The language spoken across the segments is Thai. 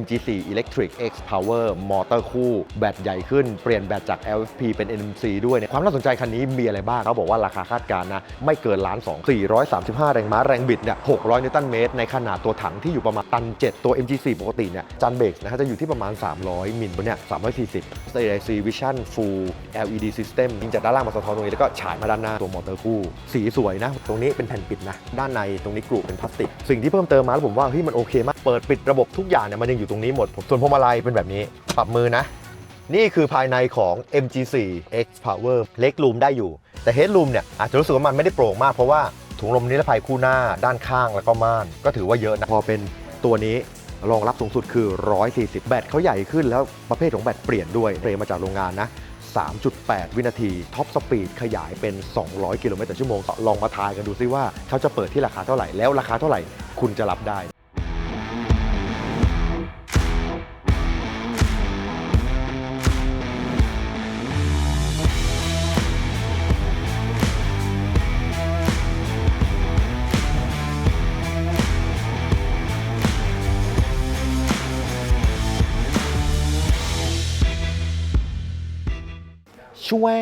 MG4 Electric X Power มอเตอร์คู่ แบตใหญ่ขึ้น เปลี่ยนแบตจาก LFP เป็น NMC ด้วยเนี่ยความน่าสนใจคันนี้มีอะไรบ้างเขาบอกว่าราคาคาดการณ์นะ ไม่เกินล้าน2 435 แรงม้าแรงบิดเนี่ย600 นิวตันเมตร ในขนาดตัวถังที่อยู่ประมาณตัน 7 ตัว MG4 ปกติเนี่ยจันเบรกนะฮะจะอยู่ที่ประมาณ 300 มิลบนเนี่ย340 SAIC Vision Full LED System ยิงจากด้านล่างมาสะท้อนตรงนี้แล้วก็ฉายมาด้านหน้าตัวมอเตอร์คู่ สีสวยนะ ตรงนี้เป็นแผ่นปิดนะ ด้านในตรงนี้กรุเป็นพลาสติก สิ่งที่เพิ่มเติมมาแล้วผมว่าเฮ้ยมันโอเคมาก เปิดปิดระบบทุกอย่างเนี่ยมันยังอยู่ตรงนี้หมดส่วนพวงมาลัยเป็นแบบนี้ ปรับมือนะ นี่คือภายในของ MG4 X Power เล็กรูมได้อยู่ แต่ Headroom เนี่ยอาจจะรู้สึกว่ามันไม่ได้โปร่งมากเพราะว่าถุงลมนิรภัยคู่หน้าด้านข้างแล้วก็ม่าน ก็ถือว่าเยอะนะพอเป็นตัวนี้รองรับสูงสุดคือ 140 แบตเขาใหญ่ขึ้นแล้วประเภทของแบตเปลี่ยนด้วยเรมาจากโรงงานนะ 3.8 วินาที ท็อปสปีดขยายเป็น 200 กิโลเมตรต่อชั่วโมงลองมาทายกันดูซิว่าเขาจะเปิดที่ราคาเท่าไหร่ แล้วราคาเท่าไหร่คุณจะรับได้ ช่วย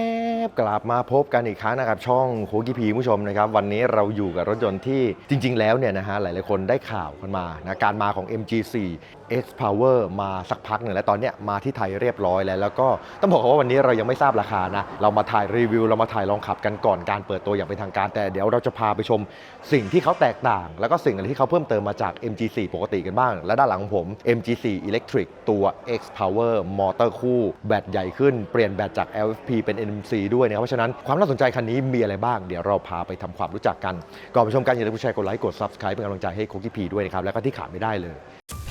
กลับมาพบกันอีกครั้งนะครับ ช่องโคกิพีผู้ชมนะครับ วันนี้เราอยู่กับรถยนต์ที่จริง ๆ แล้วเนี่ยนะฮะหลาย ๆ คนได้ข่าวกันมานะการมาของ MG4 X Power มาสักพักหนึ่งแล้วตอนเนี้ยมาที่ไทยเรียบร้อยแล้ว แล้วก็ต้องบอกว่าวันนี้เรายังไม่ทราบราคานะ เรามาถ่ายรีวิว เรามาถ่ายลองขับกันก่อนการเปิดตัวอย่างเป็นทางการ แต่เดี๋ยวเราจะพาไปชมสิ่งที่เขาแตกต่าง แล้วก็สิ่งอะไรที่เขาเพิ่มเติมมาจาก MG4 ปกติกันบ้าง และด้านหลังของผม MG4 Electric ตัว X Power มอเตอร์คู่ แบตใหญ่ขึ้นเปลี่ยนแบตจาก LFP เป็น NMC ด้วยนะครับเพราะฉะนั้นความน่าสนใจคันนี้มีอะไรบ้างเดี๋ยวเราพาไปทำความรู้จักกันก่อนไปชมกันอย่าลืมกดแชร์กดไลค์กด Subscribe เป็นกำลังใจให้โคกิพีด้วยนะครับแล้วก็ที่ขาดไม่ได้เลยเพ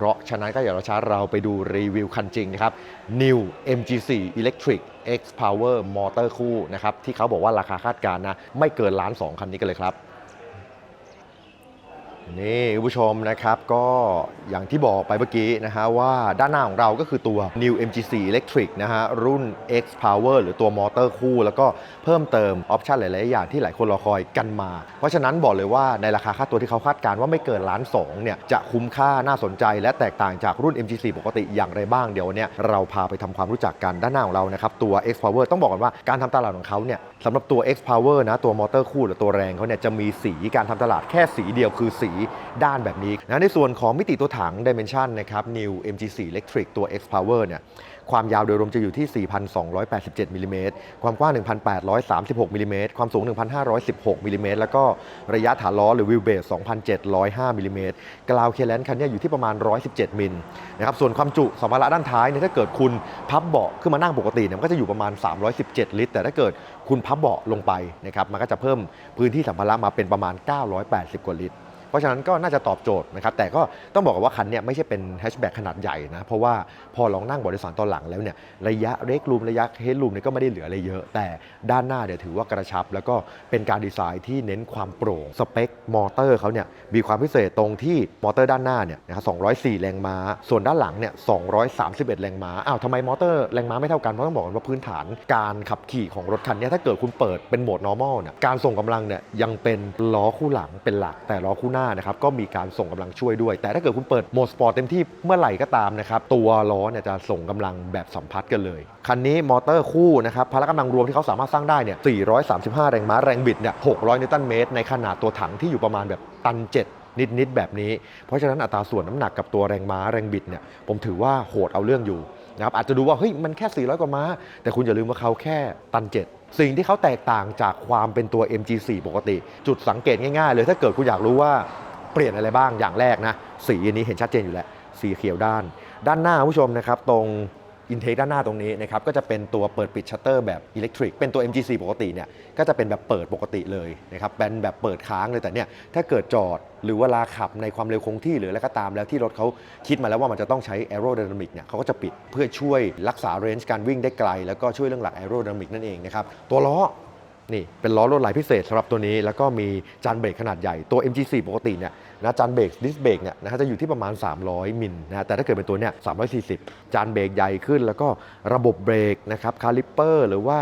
เพราะฉะนั้นก็อย่ารอช้าเราไปดูรีวิวคันจริงนะครับ New MG4 Electric X Power Motor คู่นะครับที่เขาบอกว่าราคาคาดการณ์นะไม่เกินล้านสองคันนี้กันเลยครับ นี่คุณผู้ชมนะครับก็อย่างที่บอกไปเมื่อกี้นะฮะว่าด้านหน้าของเราก็คือตัว New MG4 Electric นะฮะรุ่น X Power หรือตัวมอเตอร์คู่ แล้วก็เพิ่มเติมออปชันหลาย ๆ อย่างที่หลายคนรอคอยกันมา เพราะฉะนั้นบอกเลยว่าในราคาค่าตัวที่เขาคาดการณ์ว่าไม่เกินล้านสองเนี่ยจะคุ้มค่าน่าสนใจ และแตกต่างจากรุ่น MG4 ปกติอย่างไรบ้างเดี๋ยวเนี้ยเราพาไปทำความรู้จักกันด้านหน้าของเรานะครับตัว X Power ต้องบอกก่อนว่าการทำตลาดของเขาเนี่ยสำหรับตัว X Power นะตัวมอเตอร์คู่หรือตัวแรงเขาเนี่ยจะมีสีการทำตลาดแค่สีเดียวคือสีด้านแบบนี้นะในส่วนของมิติตัวถัง Dimension นะครับ New MG4 Electric ตัว X Power เนี่ยความยาวโดยรวมจะอยู่ที่ 4,287มิลลิเมตรความกว้าง 1,836มิลลิเมตรความสูง 1,516มิลลิเมตรแล้วก็ระยะฐานล้อหรือวิวเบส2,705มิลลิเมตรกราวเคเลนคันนี้อยู่ที่ประมาณ 117มิลนะครับส่วนความจุสัมภาระด้านท้ายเนี่ยถ้าเกิดคุณพับเบาะขึ้นมานั่งปกติเนี่ยมันก็จะอยู่ประมาณ 317 ลิตร แต่ถ้าเกิดคุณพับเบาะลงไปนะครับมันก็จะเพิ่มพื้นที่สัมภาระมาเป็นประมาณ 980 กว่าลิตร เพราะฉะนั้นก็น่าจะตอบโจทย์นะครับแต่ก็ต้องบอกก่อนว่าคันเนี้ยไม่ใช่เป็นแฮชแบ็กขนาดใหญ่นะเพราะว่าพอลองนั่งบริสารตอนหลังแล้วเนี่ยระยะเรกรูมระยะเฮดรูมเนี่ยก็ไม่ได้เหลืออะไรเยอะ แต่ด้านหน้าเนี่ยถือว่ากระชับ แล้วก็เป็นการดีไซน์ที่เน้นความโปร่งสเปคมอเตอร์เขาเนี่ยมีความพิเศษตรงที่มอเตอร์ด้านหน้าเนี่ยนะครับ204 แรงม้า ส่วนด้านหลังเนี่ย231 แรงม้าอ้าวทำไมมอเตอร์แรงม้าไม่เท่ากันเพราะต้องบอกก่อนว่าพื้นฐานการขับขี่ของรถคันนี้ถ้าเกิดคุณเปิดเป็นโหมด normal เนี่ยการส่งกำลังเนี่ยยังเป็นล้อคู่หลังเป็นหลักแต่ล้อคู่หน้านะครับก็มีการส่งกำลังช่วยด้วย แต่ถ้าเกิดคุณเปิดโหมดสปอร์ตเต็มที่เมื่อไหร่ก็ตามนะครับตัวล้อเนี่ยจะส่งกำลังแบบสัมพัทธ์กันเลย คันนี้มอเตอร์คู่นะครับพละกำลังรวมที่เขาสามารถสร้างได้เนี่ย 435 แรงม้าแรงบิดเนี่ย 600 นิวตันเมตร ในขนาดตัวถังที่อยู่ประมาณแบบตัน 7นิด ๆ แบบนี้ เพราะฉะนั้นอัตราส่วนน้ำหนักกับตัวแรงม้าแรงบิดเนี่ยผมถือว่าโหดเอาเรื่องอยู่นะครับอาจจะดูว่าเฮ้ยมันแค่ 400 กว่าม้า แต่คุณอย่าลืมว่าเขาแค่ตัน7 สิ่งที่เขาแตกต่างจากความเป็นตัว MG4 ปกติ จุดสังเกตง่ายๆเลยถ้าเกิดคุณอยากรู้ว่าเปลี่ยนอะไรบ้างอย่างแรกนะ สีอันนี้เห็นชัดเจนอยู่แล้ว สีเขียวด้าน ด้านหน้าผู้ชมนะครับ ตรง อินเทคด้านหน้าตรงนี้นะครับก็จะเป็นตัวเปิดปิดชัตเตอร์แบบอิเล็กทริกเป็นตัว MGC ปกติเนี่ยก็จะเป็นแบบเปิดปกติเลยนะครับเป็นแบบเปิดค้างเลยแต่เนี่ยถ้าเกิดจอดหรือเวลาขับในความเร็วคงที่หรืออะไรก็ตามแล้วที่รถเขาคิดมาแล้วว่ามันจะต้องใช้ aerodynamic เนี่ยเขาก็จะปิดเพื่อช่วยรักษาเรนจ์การวิ่งได้ไกล แล้วก็ช่วยเรื่องหลัก aerodynamic นั่นเองนะครับตัวล้อ นี่เป็นล้อลวดลายพิเศษสำหรับตัวนี้ แล้วก็มีจานเบรกขนาดใหญ่ตัว MG4 ปกติเนี่ยนะจานเบรกดิสเบรกเนี่ยนะฮะจะอยู่ที่ประมาณ 300 มิลนะฮะแต่ถ้าเกิดเป็นตัวเนี่ย340 จานเบรกใหญ่ขึ้น แล้วก็ระบบเบรกนะครับคาลิปเปอร์หรือว่า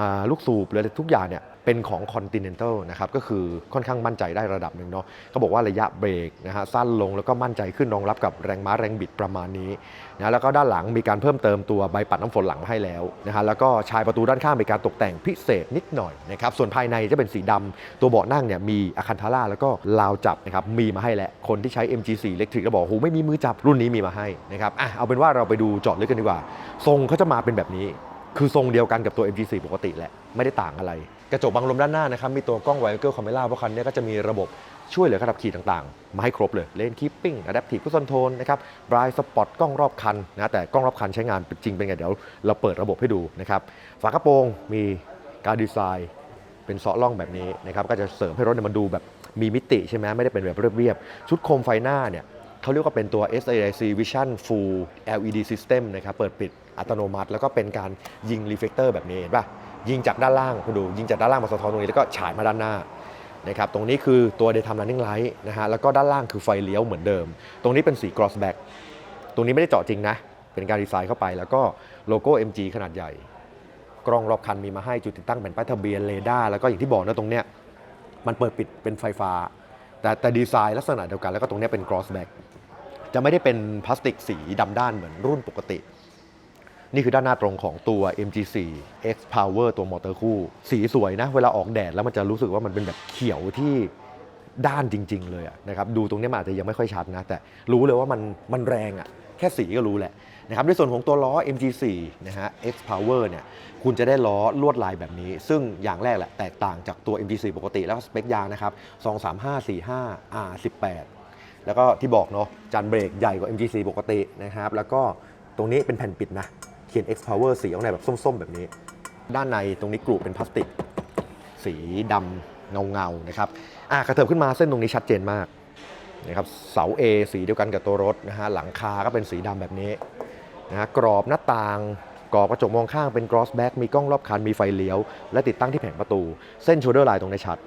อ่าลูกสูบหรืออะไรทุกอย่างเนี่ย เป็นของ Continental นะครับก็คือค่อนข้างมั่นใจได้ระดับหนึ่งเนาะเขาบอกว่าระยะเบรกนะฮะสั้นลงแล้วก็มั่นใจขึ้นรองรับกับแรงม้าแรงบิดประมาณนี้นะแล้วก็ด้านหลังมีการเพิ่มเติมตัวใบปัดน้ำฝนหลังมาให้แล้วนะฮะแล้วก็ชายประตูด้านข้างมีการตกแต่งพิเศษนิดหน่อยนะครับส่วนภายในจะเป็นสีดำตัวเบาะนั่งเนี่ยมีอะคันทาร่าแล้วก็ลาวจับนะครับมีมาให้แหล้วคนที่ใช้ MG4 Electric ก็บอกโหไม่มีมือจับรุ่นนี้มีมาให้นะครับอะเอาเป็นว่าเราไปดูจาะลึกกันดีกว่า ทรงเขาจะมาเป็นแบบนี้ คือทรงเดียวกันกับตัว MG4 ปกติแหละไม่ได้ต่างอะไร กระจกบังลมด้านหน้านะครับมีตัวกล้องไวเกิลคอมเมล่าเพราะคันนี้ก็จะมีระบบช่วยเหลือการขับขี่ต่างๆ มาให้ครบเลยเลนคีปปิ้งอะดัพทีฟคุ c คอนโทรลนะครับบรายสปอตกล้องรอบคันนะแต่กล้องรอบคันใช้งานจริงเป็นไงเดี๋ยวเราเปิดระบบให้ดูนะครับฝากระโปรงมีการดีไซน์ เป็นเซาะล่องแบบนี้นะครับก็จะเสริมให้รถเนี่ยมันดูแบบมีมิติใช่ไหมไม่ได้เป็นแบบเรียบๆชุดโคมไฟหน้าเนี่ยเขาเรียกว่าเป็นตัว SAIC Vision Full LED System นะครับเปิดปิดอัตโนมัติ แล้วก็เป็นการยิงรีเฟกเตอร์แบบนี้เห็นป่ะ ยิงจากด้านล่างคุณดูยิงจากด้านล่างมาสะท้อนตรงนี้แล้วก็ฉายมาด้านหน้านะครับตรงนี้คือตัว Daytime Running Light นะฮะแล้วก็ด้านล่างคือไฟเลี้ยวเหมือนเดิม ตรงนี้เป็นสี Crossback ตรงนี้ไม่ได้เจาะจริงนะ เป็นการดีไซน์เข้าไป แล้วก็โลโก้ MG ขนาดใหญ่ กล้องรอบคันมีมาให้จุดติดตั้งแผ่นป้ายทะเบียนเรดาร์แล้วก็อย่างที่บอกนะตรงเนี้ยมันเปิดปิดเป็นไฟฟ้า แต่แต่ดีไซน์ลักษณะเดียวกันแล้วก็ตรงนี้เป็น crossback จะไม่ได้เป็นพลาสติกสีดำด้านเหมือนรุ่นปกติ นี่คือด้านหน้าตรงของตัว MG4 X Power ตัวมอเตอร์คู่ สีสวยนะ เวลาออกแดดแล้วมันจะรู้สึกว่ามันเป็นแบบเขียวที่ด้านจริง ๆ เลยนะครับดูตรงนี้มันอาจจะยังไม่ค่อยชัดนะ แต่รู้เลยว่ามันมันแรงอะแค่สีก็รู้แหละนะครับในส่วนของตัวล้อ MG4 นะฮะ X Power เนี่ยคุณจะได้ล้อลวดลายแบบนี้ ซึ่งอย่างแรกแหละแตกต่างจากตัว MG4 ปกติแล้วสเปคยางนะครับ 23545 R18 แล้วก็ที่บอกเนาะจานเบรกใหญ่กว่า MG4 ปกตินะครับแล้วก็ตรงนี้เป็นแผ่นปิดนะ เขียน X Power สีข้างในแบบส้มๆ แบบนี้ ด้านในตรงนี้กรุเป็นพลาสติก สีดำเงาๆนะครับอะกระเถิบขึ้นมาเส้นตรงนี้ชัดเจนมากนะครับเสา A สีเดียวกันกับตัวรถนะฮะหลังคาก็เป็นสีดำแบบนี้นะฮะกรอบหน้าต่างกรอบกระจกมองข้างเป็น cross back มีกล้องรอบคันมีไฟเลี้ยว และติดตั้งที่แผงประตู เส้น shoulder line ตรงนี้ชัด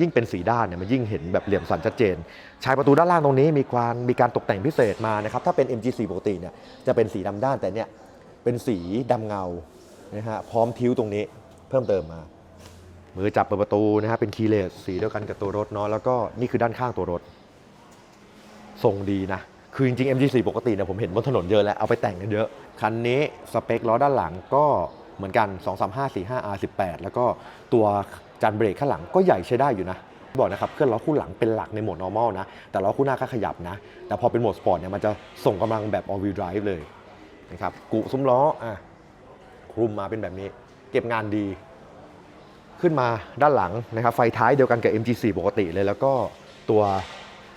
ยิ่งเป็นสีด้านเนี่ยมันยิ่งเห็นแบบเหลี่ยมสันชัดเจน ชายประตูด้านล่างตรงนี้มีความมีการตกแต่งพิเศษมานะครับถ้าเป็น MG4 ปกติเนี่ยจะเป็นสีดำด้านแต่เนี่ย เป็นสีดำเงานะฮะพร้อมทิ้วตรงนี้เพิ่มเติมมา มือจับเปิดประตูนะฮะเป็นคีย์เลสสีเดียวกันกับตัวรถเนาะแล้วก็นี่คือด้านข้างตัวรถทรงดีนะ คือจริงๆ MG4 ปกติเนี่ยผมเห็นบนถนนเยอะแล้ว เอาไปแต่งกันเยอะ คันนี้สเปคล้อด้านหลังก็เหมือนกัน 23545 R18 แล้วก็ตัวจานเบรกข้างหลังก็ใหญ่ใช้ได้อยู่นะ บอกนะครับเครื่องล้อคู่หลังเป็นหลักในโหมด normal นะ แต่ล้อคู่หน้าก็ขยับนะ แต่พอเป็นโหมดสปอร์ตเนี่ยมันจะส่งกำลังแบบ all wheel drive เลย นะครับกุซุ้มล้ออะคลุมมาเป็นแบบนี้ เก็บงานดี ขึ้นมาด้านหลังนะครับไฟท้ายเดียวกันกับ MG4 ปกติเลย แล้วก็ตัว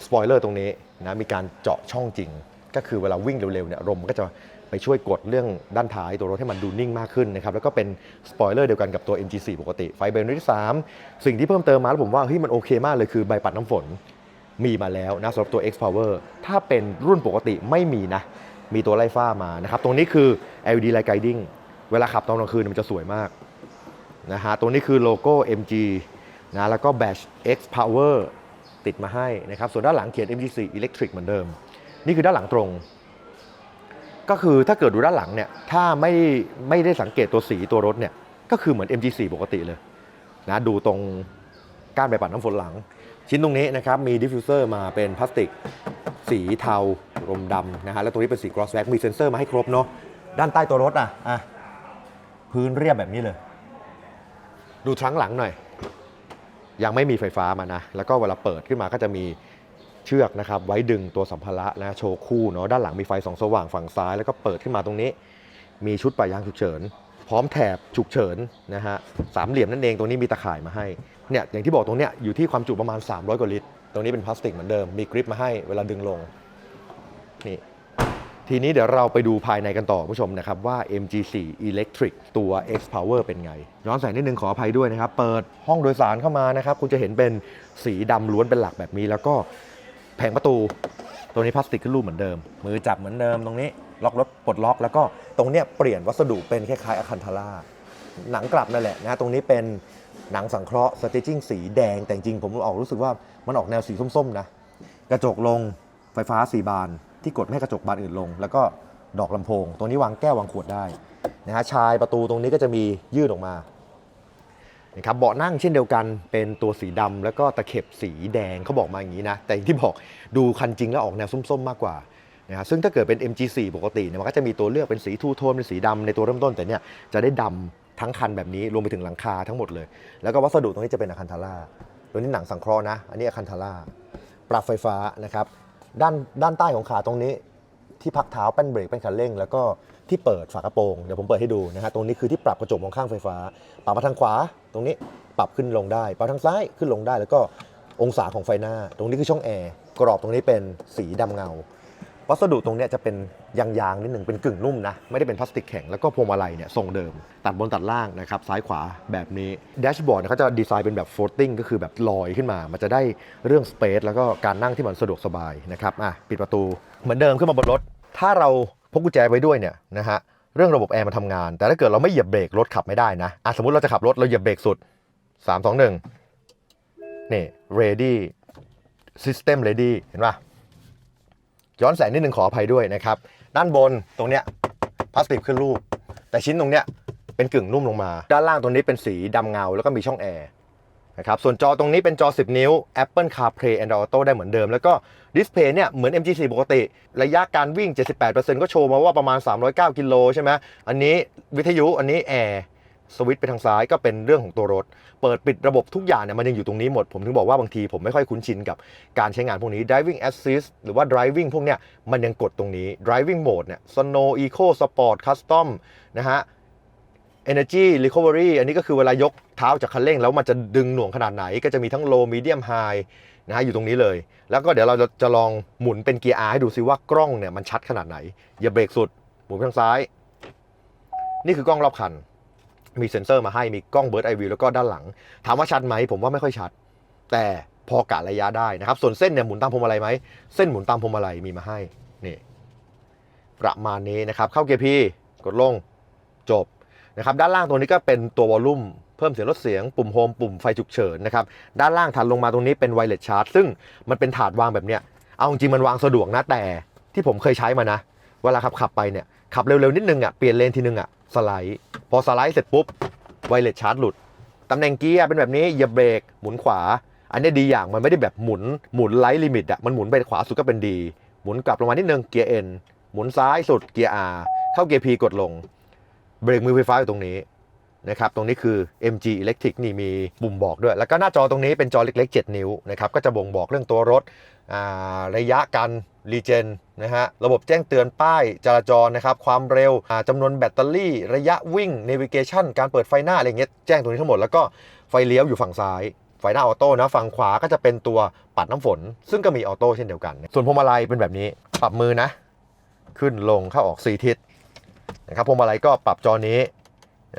สปอยเลอร์ตรงนี้นะมีการเจาะช่องจริง ก็คือเวลาวิ่งเร็วๆเนี่ยลมมันก็จะไปช่วยกดเรื่องด้านท้ายตัวรถให้มันดูนิ่งมากขึ้นนะครับแล้วก็เป็นสปอยเลอร์เดียวกันกับตัว MG4 ปกติ ไฟเบรนที่ 3 สิ่งที่เพิ่มเติมมาแล้วผมว่าเฮ้ยมันโอเคมากเลยคือใบปัดน้ำฝนมีมาแล้วนะสำหรับตัว X Power ถ้าเป็นรุ่นปกติไม่มีนะ มีตัวไล่ฟ้ามานะครับ ตรงนี้คือ LED Light Guiding เวลาขับตอนกลางคืนมันจะสวยมากนะฮะตรงนี้คือโลโก้ MG นะแล้วก็ Bash X Power ติดมาให้นะครับ ส่วนด้านหลังเขียน MG4 Electric เหมือนเดิม นี่คือด้านหลังตรง ก็คือถ้าเกิดดูด้านหลังเนี่ย ถ้าไม่ไม่ได้สังเกตตัวสีตัวรถเนี่ย ก็คือเหมือน MG4 ปกติเลยนะดูตรงก้านใบปัดน้ำฝนหลัง ชิ้นตรงนี้นะครับ มีดิฟฟิวเซอร์มาเป็นพลาสติก สีเทา รมดำนะฮะแล้วตรงนี้เป็นสี cross back มีเซ็นเซอร์มาให้ครบเนาะด้านใต้ตัวรถอะอะพื้นเรียบแบบนี้เลย ดูทรั้งหลังหน่อย ยังไม่มีไฟฟ้ามานะ แล้วก็เวลาเปิดขึ้นมาก็จะมีเชือกนะครับ ไว้ดึงตัวสัมภาระนะโชว์คู่เนาะด้านหลังมีไฟสองสว่างฝั่งซ้าย แล้วก็เปิดขึ้นมาตรงนี้ มีชุดปะยางฉุกเฉิน พร้อมแถบฉุกเฉินนะฮะสามเหลี่ยมนั่นเองตรงนี้มีตะข่ายมาให้เนี่ยอย่างที่บอกตรงเนี้ยอยู่ที่ความจุประมาณ 300กว่าลิตรตรงนี้เป็นพลาสติกเหมือนเดิมมีกริปมาให้เวลาดึงลง นี่ทีนี้เดี๋ยวเราไปดูภายในกันต่อคุณผู้ชมนะครับ ว่า MG4 Electric ตัว X Power เป็นไง ย้อนแสงนิดนึงขออภัยด้วยนะครับ เปิดห้องโดยสารเข้ามานะครับ คุณจะเห็นเป็นสีดำล้วนเป็นหลักแบบนี้ แล้วก็แผงประตู ตัวนี้พลาสติกขึ้นรูปเหมือนเดิม มือจับเหมือนเดิมตรงนี้ ล็อกรถปลดล็อกแล้วก็ตรงเนี้ยเปลี่ยนวัสดุเป็นคล้ายๆอะคันทาร่าหนังกลับนั่นแหละนะตรงนี้เป็นหนังสังเคราะห์สเตจิ้งสีแดงแต่จริงผมออกรู้สึกว่ามันออกแนวสีส้มๆนะกระจกลงไฟฟ้า4บาน ที่กดไม่ให้กระจกบานอื่นลง แล้วก็ดอกลำโพง ตรงนี้วางแก้ววางขวดได้นะฮะชายประตูตรงนี้ก็จะมียื่นออกมานะครับเบาะนั่งเช่นเดียวกันเป็นตัวสีดำแล้วก็ตะเข็บสีแดงเขาบอกมาอย่างนี้นะ แต่อย่างที่บอกดูคันจริงแล้วออกแนวส้มๆมากกว่านะฮะซึ่งถ้าเกิดเป็น MG4 ปกติเนี่ยมันก็จะมีตัวเลือกเป็นสีทูโทนเป็นสีดำในตัวเริ่มต้นแต่เนี่ยจะได้ดำทั้งคันแบบนี้รวมไปถึงหลังคาทั้งหมดเลย แล้วก็วัสดุตรงนี้จะเป็นอะคันทาร่าตัวนี้หนังสังเคราะห์นะ อันนี้อะคันทาร่าปรับไฟฟ้านะครับ ด้านด้านใต้ของขาตรงนี้ ที่พักเท้าแป้นเบรกแป้นคันเร่ง แล้วก็ที่เปิดฝากระโปรงเดี๋ยวผมเปิดให้ดูนะฮะตรงนี้คือที่ปรับกระจกมองข้างไฟฟ้า ปรับมาทางขวา ตรงนี้ปรับขึ้นลงได้ ปรับทางซ้ายขึ้นลงได้ แล้วก็องศาของไฟหน้า ตรงนี้คือช่องแอร์กรอบตรงนี้เป็นสีดำเงา วัสดุตรงนี้จะเป็นยางๆนิดหนึ่งเป็นกึ่งนุ่มนะ ไม่ได้เป็นพลาสติกแข็ง แล้วก็พวงมาลัยเนี่ยทรงเดิม ตัดบนตัดล่างนะครับ ซ้ายขวาแบบนี้แดชบอร์ดเขาจะดีไซน์เป็นแบบ floating ก็คือแบบลอยขึ้นมา มันจะได้เรื่อง space แล้วก็การนั่งที่มันสะดวกสบายนะครับอะปิดประตูเหมือนเดิมขึ้นมาบนรถ ถ้าเราพกกุญแจไว้ด้วยเนี่ยนะฮะเรื่องระบบแอร์มาทำงาน แต่ถ้าเกิดเราไม่เหยียบเบรกรถขับไม่ได้นะอะสมมติเราจะขับรถเราเหยียบเบรกสุด 3 2 1นี่ ready system ready เห็นป่ะ ย้อนแสงนิดนึงขออภัยด้วยนะครับ ด้านบนตรงเนี้ยพลาสติกขึ้นรูป แต่ชิ้นตรงเนี้ยเป็นกึ่งนุ่มลงมา ด้านล่างตรงนี้เป็นสีดำเงา แล้วก็มีช่องแอร์นะครับส่วนจอตรงนี้เป็นจอ 10 นิ้ว Apple CarPlay Android Auto ได้เหมือนเดิม แล้วก็ดิสเพย์เนี่ยเหมือน MG4 ปกติ ระยะการวิ่ง 78%ก็โชว์มาว่าประมาณ 309 กิโลใช่ไหมอันนี้วิทยุอันนี้แอร์ สวิตช์ไปทางซ้ายก็เป็นเรื่องของตัวรถ เปิดปิดระบบทุกอย่างเนี่ยมันยังอยู่ตรงนี้หมด ผมถึงบอกว่าบางทีผมไม่ค่อยคุ้นชินกับการใช้งานพวกนี้ driving assist หรือว่า driving พวกเนี้ยมันยังกดตรงนี้ driving mode เนี่ย snow eco sport custom นะฮะ energy recovery อันนี้ก็คือเวลายกเท้าจากคันเร่ง แล้วมันจะดึงหน่วงขนาดไหน ก็จะมีทั้ง low medium high นะฮะอยู่ตรงนี้เลย แล้วก็เดี๋ยวเราจะลองหมุนเป็นเกียร์ R ให้ดูซิว่ากล้องเนี่ยมันชัดขนาดไหนอย่าเบรกสุดหมุนไปทางซ้าย นี่คือกล้องรอบคัน มีเซ็นเซอร์มาให้มีกล้องเบิร์ดไอวิวแล้วก็ด้านหลัง ถามว่าชัดไหมผมว่าไม่ค่อยชัด แต่พอกะระยะได้นะครับ ส่วนเส้นเนี่ยหมุนตามพวงมาลัยไหมเส้นหมุนตามพวงมาลัยมีมาให้นี่ประมาณนี้นะครับ เข้าเกียร์พีกดลงจบนะครับด้านล่างตรงนี้ก็เป็นตัววอลลุ่มเพิ่มเสียงลดเสียงปุ่มโฮมปุ่มไฟฉุกเฉินนะครับด้านล่างถัดลงมาตรงนี้เป็นไวเลสชาร์จซึ่งมันเป็นถาดวางแบบเนี้ยเอาจริงมันวางสะดวกนะแต่ที่ผมเคยใช้มานะ เวลาขับขับไปเนี่ยขับเร็วๆนิดนึงอะเปลี่ยนเลนทีนึงอะสไลด์ พอสไลด์เสร็จปุ๊บไวเลสชาร์จหลุดตำแหน่งเกียร์เป็นแบบนี้เหยียบเบรกหมุนขวา อันนี้ดีอย่างมันไม่ได้แบบหมุนหมุนไลท์ลิมิตอะมันหมุนไปขวาสุดก็เป็นดี หมุนกลับลงมานิดนึงเกียร์เอ็นหมุนซ้ายสุดเกียร์อาเข้าเกียร์พีกดลง เบรกมือไฟฟ้าอยู่ตรงนี้ นะครับตรงนี้คือ MG Electric นี่มีปุ่มบอกด้วย แล้วก็หน้าจอตรงนี้เป็นจอเล็กๆ 7 นิ้วนะครับก็จะบ่งบอกเรื่องตัวรถระยะการรีเจนนะฮะระบบแจ้งเตือนป้ายจราจรนะครับความเร็วอ่าจำนวนแบตเตอรี่ ระยะวิ่ง Navigation การเปิดไฟหน้าอะไรเงี้ยแจ้งตรงนี้ทั้งหมดแล้วก็ไฟเลี้ยวอยู่ฝั่งซ้ายไฟหน้าออโต้นะฝั่งขวาก็จะเป็นตัวปัดน้ำฝน ซึ่งก็มีออโต้เช่นเดียวกัน ส่วนพวงมาลัยเป็นแบบนี้ปรับมือนะ ขึ้นลงเข้าออก4ทิศนะครับพวงมาลัยก็ปรับจอนี้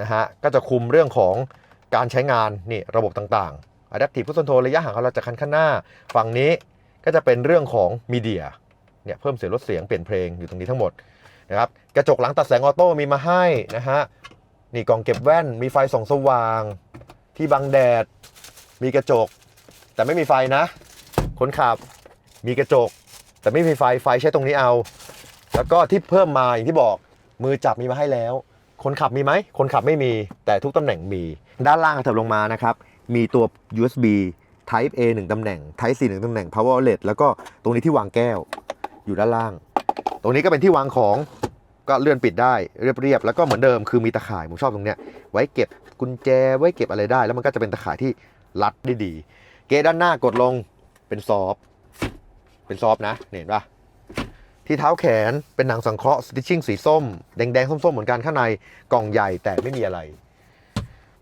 นะฮะก็จะคุมเรื่องของการใช้งานนี่ระบบต่างๆ Adaptive Cruise Control ระยะห่างของเราจากคันข้างหน้า ฝั่งนี้ก็จะเป็นเรื่องของมีเดียเนี่ยเพิ่มเสียงลดเสียงเปลี่ยนเพลงอยู่ตรงนี้ทั้งหมดนะครับกระจกหลังตัดแสงออโต้มีมาให้นะฮะนี่กล่องเก็บแว่นมีไฟส่องสว่าง ที่บังแดด มีกระจก แต่ไม่มีไฟนะ คนขับมีกระจก แต่ไม่มีไฟไฟใช้ตรงนี้เอา แล้วก็ที่เพิ่มมาอย่างที่บอกมือจับมีมาให้แล้ว คนขับมีไหม คนขับไม่มี แต่ทุกตำแหน่งมี ด้านล่างถิบลงมานะครับ มีตัว USB Type A 1ตำแหน่ง Type C 1ตำแหน่ง Power Outlet แล้วก็ตรงนี้ที่วางแก้ว อยู่ด้านล่าง ตรงนี้ก็เป็นที่วางของก็เลื่อนปิดได้เรียบๆแล้วก็เหมือนเดิมคือมีตะข่ายผมชอบตรงเนี้ยไว้เก็บกุญแจไว้เก็บอะไรได้ แล้วมันก็จะเป็นตะข่ายที่รัดได้ดี เกด้านหน้ากดลงเป็นซอฟเป็นซอฟนะเห็นปะ ที่เท้าแขนเป็นหนังสังเคราะห์สติชชิ่งสีส้ม แดงๆ ส้มๆ เหมือนกันข้างในกล่องใหญ่แต่ไม่มีอะไร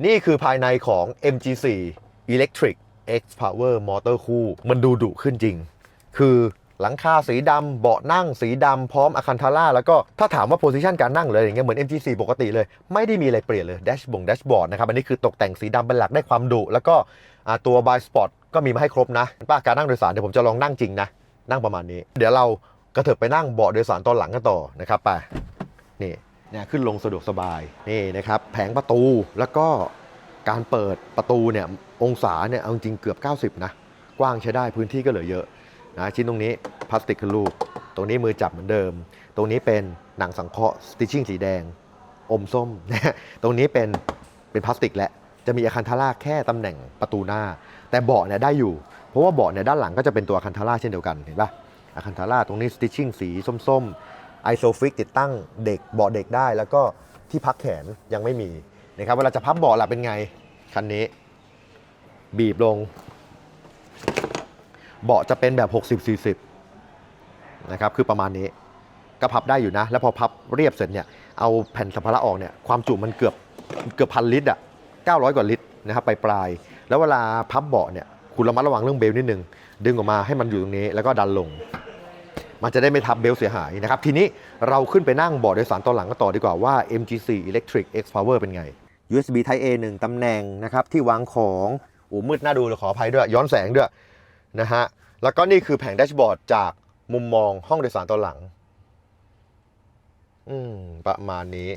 นี่คือภายในของ MG4 Electric X Power Motor คู่มันดูดุขึ้นจริง คือหลังคาสีดำเบาะนั่งสีดำพร้อมอาคันทาร่าแล้วก็ถ้าถามว่าโพซิชันการนั่งเลยอย่างเงี้ยเหมือน MG4 ปกติเลย ไม่ได้มีอะไรเปลี่ยนเลยแดชบงแดชบอร์ดนะครับ อันนี้คือตกแต่งสีดำเป็นหลักได้ความดุแล้วก็ตัวบายสปอร์ตก็มีมาให้ครบนะป้าการนั่งโดยสารเดี๋ยวผมจะลองนั่งจริงนะนั่งประมาณนี้ เดี๋ยวเรา กระเถิบไปนั่งเบาะโดยสารตอนหลังกันต่อนะครับไปนี่เนี่ยขึ้นลงสะดวกสบายนี่นะครับแผงประตูแล้วก็การเปิดประตูเนี่ยองศาเนี่ยเอาจริงเกือบ 90 นะ กว้างใช้ได้พื้นที่ก็เหลือเยอะนะชิ้นตรงนี้พลาสติกขึ้นรูปตรงนี้มือจับเหมือนเดิม ตรงนี้เป็นหนังสังเคราะห์สติชชิ่งสีแดง อมส้ม ตรงนี้เป็นเป็นพลาสติกแหละ จะมีอาคันทาร่าแค่ตำแหน่งประตูหน้า แต่เบาะเนี่ยได้อยู่ เพราะว่าเบาะเนี่ยด้านหลังก็จะเป็นตัวอาคันทาร่าเช่นเดียวกันเห็นปะ อาคันทาร่าตรงนี้สติชชิ่งสีส้มๆไอโซฟิกติดตั้งเด็กเบาะเด็กได้ แล้วก็ที่พักแขนยังไม่มีนะครับเวลาจะพับเบาะล่ะเป็นไง คันนี้ บีบลง เบาะจะเป็นแบบ 60-40 นะครับ คือประมาณนี้ก็พับได้อยู่นะ แล้วพอพับเรียบเสร็จเนี่ยเอาแผ่นสัมภาระออกเนี่ยความจุมันเกือบเกือบพันลิตรอะ900 กว่าลิตรนะครับไปปลาย แล้วเวลาพับเบาะเนี่ยคุณระมัดระวังเรื่องเบลนิดนึง ดึงออกมาให้มันอยู่ตรงนี้แล้วก็ดันลง มันจะได้ไม่ทับเบลต์เสียหายนะครับ ทีนี้เราขึ้นไปนั่งเบาะโดยสารตอนหลังกันต่อดีกว่าว่า MG4 Electric X Power เป็นไง USB Type A 1ตำแหน่งนะครับที่วางของโอ้มืดน่าดูเลยขออภัยด้วย ย้อนแสงด้วยนะฮะแล้วก็นี่คือแผงแดชบอร์ดจากมุมมองห้องโดยสารตอนหลัง อืมประมาณนี้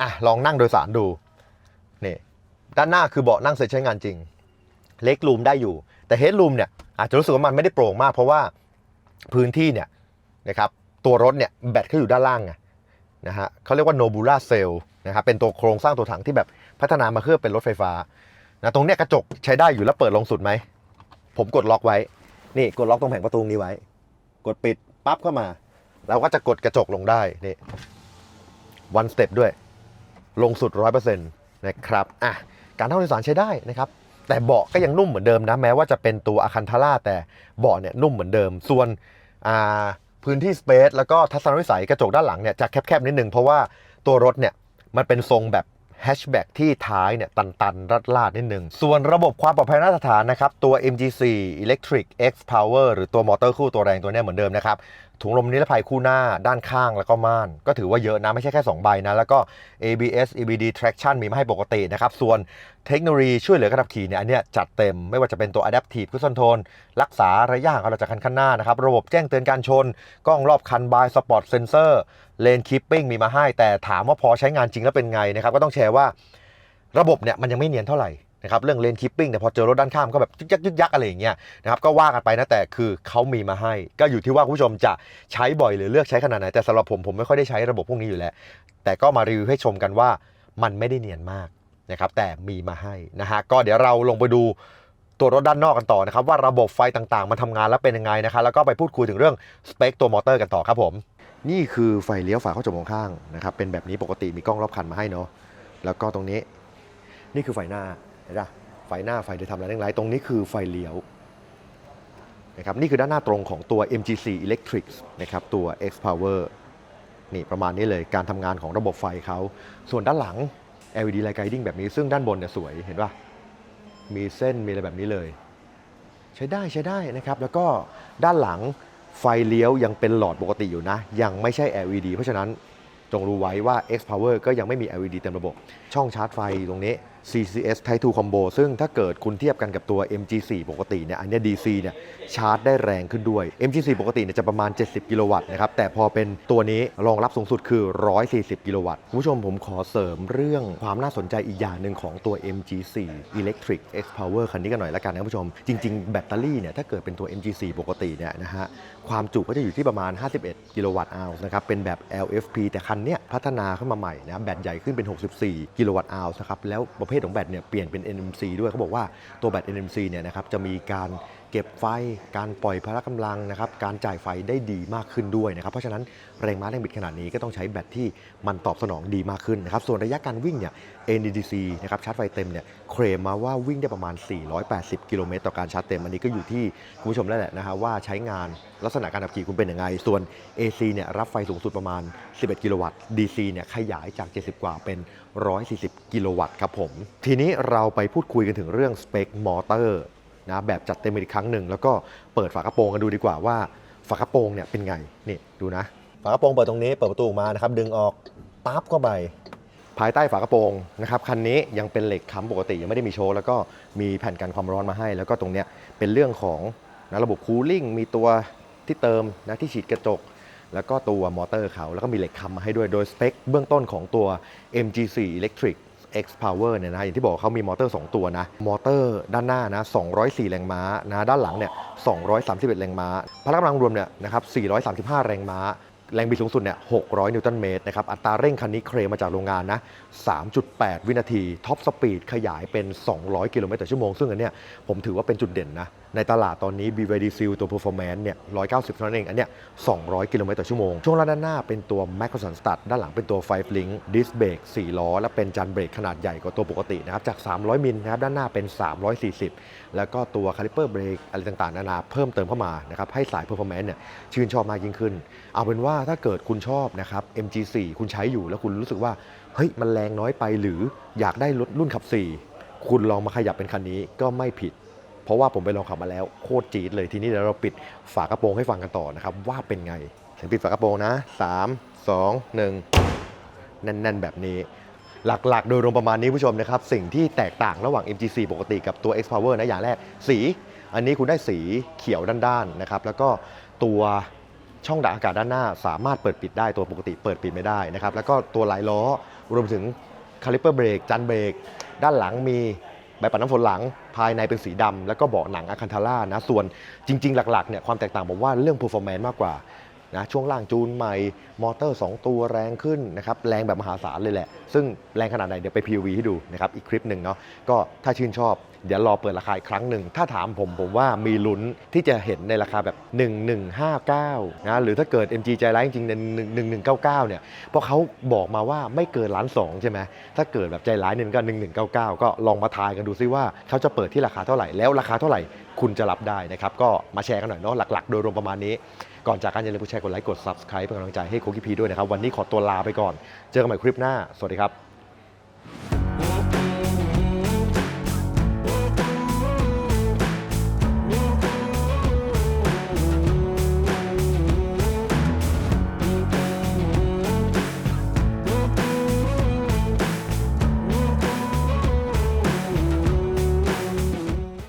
อะลองนั่งโดยสารดูนี่ด้านหน้าคือเบาะนั่งเสร็จใช้งานจริง เล็กรูมได้อยู่ แต่เฮดรูมเนี่ยอาจจะรู้สึกว่ามันไม่ได้โปร่งมากเพราะว่าพื้นที่เนี่ย นะครับตัวรถเนี่ยแบตเขาอยู่ด้านล่างไงนะฮะเขาเรียกว่า Nobula Cell นะครับเป็นตัวโครงสร้างตัวถังที่แบบพัฒนามาเพื่อเป็นรถไฟฟ้านะตรงเนี้ยกระจกใช้ได้อยู่แล้วเปิดลงสุดไหม ผมกดล็อกไว้ นี่กดล็อกตรงแผงประตูนี้ไว้ กดปิดปั๊บเข้ามา เราก็จะกดกระจกลงได้นี่ one step ด้วย ลงสุด 100%นะครับอะการนั่งโดยสารใช้ได้นะครับ แต่เบาะก็ยังนุ่มเหมือนเดิมนะ แม้ว่าจะเป็นตัวอาคันทาร่าแต่เบาะเนี่ยนุ่มเหมือนเดิมส่วนอ่า พื้นที่สเปซแล้วก็ทัศนวิสัยกระจกด้านหลังเนี่ยจะแคบๆนิดนึงเพราะว่าตัวรถเนี่ยมันเป็นทรงแบบแฮชแบ็กที่ท้ายเนี่ยตันๆรัดลาดนิดนึง ส่วนระบบความปลอดภัยมาตรฐานนะครับ ตัว MG4 Electric X Power หรือตัวมอเตอร์คู่ตัวแรงตัวนี้เหมือนเดิมนะครับ ถุงลมนิรภัยคู่หน้าด้านข้างแล้วก็ม่าน ก็ถือว่าเยอะนะ ไม่ใช่แค่ 2 ใบนะ แล้วก็ ABS EBD traction มีมาให้ปกตินะครับ ส่วนเทคโนโลยีช่วยเหลือการขับขี่เนี่ยอันเนี้ยจัดเต็มไม่ว่าจะเป็นตัว Adaptive Cruise Control รักษาระยะห่างของเราจากคันข้างหน้านะครับ ระบบแจ้งเตือนการชน กล้องรอบคันบายสปอร์ตเซนเซอร์เลนคีปปิ้งมีมาให้ แต่ถามว่าพอใช้งานจริงแล้วเป็นไงนะครับก็ต้องแชร์ว่าระบบเนี่ยมันยังไม่เนียนเท่าไหร่ นะครับเรื่องเลนคิปปิ้งเนี่ยพอเจอรถด้านข้ามก็แบบยึกยักยึกยักอะไรอย่างเงี้ยนะครับก็ว่ากันไปนะแต่คือเขามีมาให้ ก็อยู่ที่ว่าคุณผู้ชมจะใช้บ่อยหรือเลือกใช้ขนาดไหนแต่สำหรับผมผมไม่ค่อยได้ใช้ระบบพวกนี้อยู่แล้ว แต่ก็มารีวิวให้ชมกันว่ามันไม่ได้เนียนมากนะครับแต่มีมาให้นะฮะก็เดี๋ยวเราลงไปดูตัวรถด้านนอกกันต่อนะครับว่าระบบไฟต่างๆ มันทำงานแล้วเป็นยังไงนะครับแล้วก็ไปพูดคุยถึงเรื่องสเปคตัวมอเตอร์กันต่อครับผม นี่คือไฟเลี้ยวฝาเข้าจมองข้างนะครับเป็นแบบนี้ปกติมีกล้องรอบคันมาให้เนาะแล้วก็ตรงนี้ นี่คือไฟหน้า เห็นปะไฟหน้าไฟเดย์ทำอะไรทั้งหลายตรงนี้คือไฟเลี้ยวนะครับนี่คือด้านหน้าตรงของตัว MG4 Electric นะครับตัว X Power นี่ประมาณนี้เลยการทำงานของระบบไฟเขาส่วนด้านหลัง LED Light Guiding แบบนี้ซึ่งด้านบนเนี่ยสวยเห็นปะมีเส้นมีอะไรแบบนี้เลย ใช้ได้ใช้ได้นะครับ แล้วก็ด้านหลังไฟเลี้ยวยังเป็นหลอดปกติอยู่นะ ยังไม่ใช่ LED เพราะฉะนั้นจงรู้ไว้ว่า X Power ก็ยังไม่มี LED เต็มระบบ ช่องชาร์จไฟตรงนี้ CCS Type 2 Combo ซึ่งถ้าเกิดคุณเทียบกันกับตัว MG4 ปกติเนี่ยอันเนี้ย DC เนี่ยชาร์จได้แรงขึ้นด้วย MG4 ปกติเนี่ยจะประมาณ 70 กิโลวัตต์นะครับ แต่พอเป็นตัวนี้รองรับสูงสุดคือ 140 กิโลวัตต์คุณผู้ชมผมขอเสริมเรื่องความน่าสนใจอีกอย่างหนึ่งของตัว MG4 Electric X Power คันนี้กันหน่อยละกันนะคุณผู้ชม จริง ๆ แบตเตอรี่เนี่ยถ้าเกิดเป็นตัว MG4 ปกติเนี่ยนะฮะความจุก็จะอยู่ที่ประมาณ 51 กิโลวัตต์อาวนะครับเป็นแบบ LFP แต่คันเนี้ยพัฒนาขึ้นมาใหม่นะแบตใหญ่ขึ้นเป็น 64 กิโลวัตต์อาวนะครับแล้วประเภทของแบตเนี่ยเปลี่ยนเป็น NMC ด้วยเขาบอกว่าตัวแบต NMC เนี่ยนะครับจะมีการเก็บไฟ การปล่อยพละกำลังนะครับการจ่ายไฟได้ดีมากขึ้นด้วยนะครับเพราะฉะนั้นแรงม้าแรงบิดขนาดนี้ก็ต้องใช้แบตที่มันตอบสนองดีมากขึ้นนะครับส่วนระยะการวิ่งเนี่ย NEDC นะครับชาร์จไฟเต็มเนี่ยเคลมมาว่าวิ่งได้ประมาณ 480 กิโลเมตรต่อการชาร์จเต็มอันนี้ก็อยู่ที่คุณผู้ชมแล้วแหละนะฮะว่าใช้งานลักษณะการขับขี่คุณเป็นยังไง ส่วน AC เนี่ยรับไฟสูงสุดประมาณ 11 กิโลวัตต์ DC เนี่ยขยายจาก 70 กว่าเป็น 140 กิโลวัตต์ครับผม ทีนี้เราไปพูดคุยกันถึงเรื่องสเปคมอเตอร์นะแบบจัดเต็มอีกครั้งหนึ่ง แล้วก็เปิดฝากระโปรงกันดูดีกว่าว่าฝากระโปรงเนี่ยเป็นไง นี่ดูนะ ฝากระโปรงเปิดตรงนี้เปิดประตูออกมานะครับ ดึงออกปั๊บเข้าไป ภายใต้ฝากระโปรงนะครับคันนี้ยังเป็นเหล็กค้ำปกติยังไม่ได้มีโชว์แล้วก็มีแผ่นกันความร้อนมาให้ แล้วก็ตรงเนี้ยเป็นเรื่องของนะระบบคูลิ่งมีตัวที่เติมนะที่ฉีดกระจก แล้วก็ตัวมอเตอร์เขา แล้วก็มีเหล็กค้ำมาให้ด้วยโดยสเปคเบื้องต้นของตัว MG4 Electric X Power เนี่ยนะอย่างที่บอกเขามีมอเตอร์ 2 ตัวนะ มอเตอร์ด้านหน้านะ 204 แรงม้านะด้านหลังเนี่ย 231 แรงม้า พละกำลังรวมเนี่ยนะครับ 435 แรงม้า แรงบิดสูงสุดเนี่ย 600 นิวตันเมตรนะครับ อัตราเร่งคันนี้เคลมมาจากโรงงานนะ 3.8 วินาที ท็อปสปีดขยายเป็น 200 กิโลเมตรต่อชั่วโมง ซึ่งอันเนี้ยผมถือว่าเป็นจุดเด่นนะ ในตลาดตอนนี้ BYD Seal ตัว Performance เนี่ย 190เท่านั้นเอง อันเนี้ย 200 กิโลเมตรต่อชั่วโมง ช่วงล่างด้านหน้าเป็นตัว m a c p h e r s o n Stud ด้านหลังเป็นตัว5 Link Disc Brake 4 ล้อ และเป็นจานเบรกขนาดใหญ่กว่าตัวปกตินะครับ จาก 300 มิลนะครับ ด้านหน้าเป็น 340 แล้วก็ตัวคาลิเปอร์เบรกอะไรต่างๆ นานาเพิ่มเติมเข้ามานะครับ ให้สาย Performance เนี่ยชื่นชอบมากยิ่งขึ้น เอาเป็นว่าถ้าเกิดคุณชอบนะครับ MG4 คุณใช้อยู่แล้วคุณรู้สึกว่าเฮ้ยมันแรงน้อยไปหรืออยากได้รถรุ่นขับ 4 คุณลองมาขยับเป็นคันนี้ก็ไม่ผิด เพราะว่าผมไปลองขับมาแล้วโคตรจี๊ดเลยทีนี้เดี๋ยวเราปิดฝากระโปรงให้ฟังกันต่อนะครับ ว่าเป็นไงเสียงปิดฝากระโปรงนะ 3 2 1 แน่น ๆ แบบนี้ หลักๆ โดยรวมประมาณนี้ผู้ชมนะครับ สิ่งที่แตกต่างระหว่าง MG4 ปกติกับตัว X Power นะอย่างแรก สีอันนี้คุณได้สีเขียวด้านๆนะครับแล้วก็ตัวช่องดักอากาศด้านหน้า สามารถเปิดปิดได้ตัวปกติเปิดปิดไม่ได้นะครับแล้วก็ตัวหลายล้อรวมถึงคาลิเปอร์เบรกจันเบรกด้านหลังมี ใบปัดน้ำฝนหลังภายในเป็นสีดำแล้วก็เบาะหนังอะคันทาร่านะส่วนจริง ๆ หลักๆเนี่ยความแตกต่างผมว่าเรื่อง performance มากกว่า นะช่วงล่างจูนใหม่ มอเตอร์ 2 ตัวแรงขึ้นนะครับแรงแบบมหาศาลเลยแหละ ซึ่งแรงขนาดไหนเดี๋ยวไป POV ให้ดูนะครับอีกคลิปหนึ่งเนาะก็ถ้าชื่นชอบเดี๋ยวรอเปิดราคาอีกครั้งหนึ่ง ถ้าถามผมผมว่ามีลุ้นที่จะเห็นในราคาแบบ 1159นะหรือถ้าเกิด MG ใจร้ายจริงๆใน1199เนี่ยเพราะเขาบอกมาว่าไม่เกินล้านสองใช่ไหมถ้าเกิดแบบใจร้ายเนี่ยก็1199 ก็ลองมาทายกันดูซิว่าเขาจะเปิดที่ราคาเท่าไหร่แล้วราคาเท่าไหร่ คุณจะรับได้นะครับ ก็มาแชร์กันหน่อยเนาะหลัก ๆ โดยรวมประมาณนี้ ก่อนจากการอย่าลืมกดแชร์กดไลค์กด subscribe เป็นกำลังใจให้โคกิพีด้วยนะครับ วันนี้ขอตัวลาไปก่อน เจอกันใหม่คลิปหน้า สวัสดีครับ